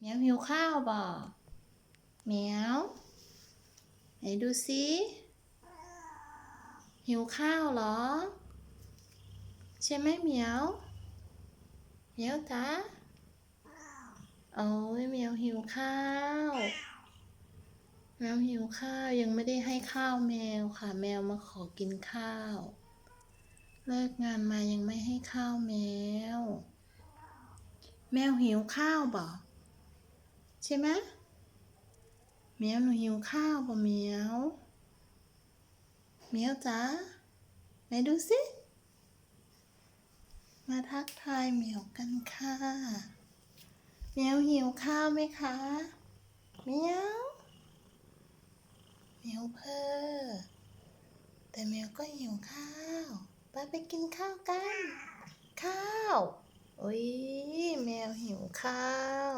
แมวหิวข้าวบ่แมวไหนดูสิหิวข้าวเหรอ ใช่ไหมเหมียวเหมียวจ๊ะโอ้ยแมวหิวข้าวแมวหิวข้าวยังไม่ได้ให้ข้าวแมวค่ะ แมวมาขอกินข้าว เลิกงานมายังไม่ให้ข้าวแมว แมวหิวข้าวบ่ ใช่ไหมแมวหนูหิวข้าวบ่ะแมวแมวจ๋าไหนดูสิมาทักทายแมวกันค่ะแมวหิวข้าวไหมคะแมวแมวเพอแต่แมวก็หิวข้าวไปไปกินข้าวกัน ข้าว โอ้ยแมวหิวข้าว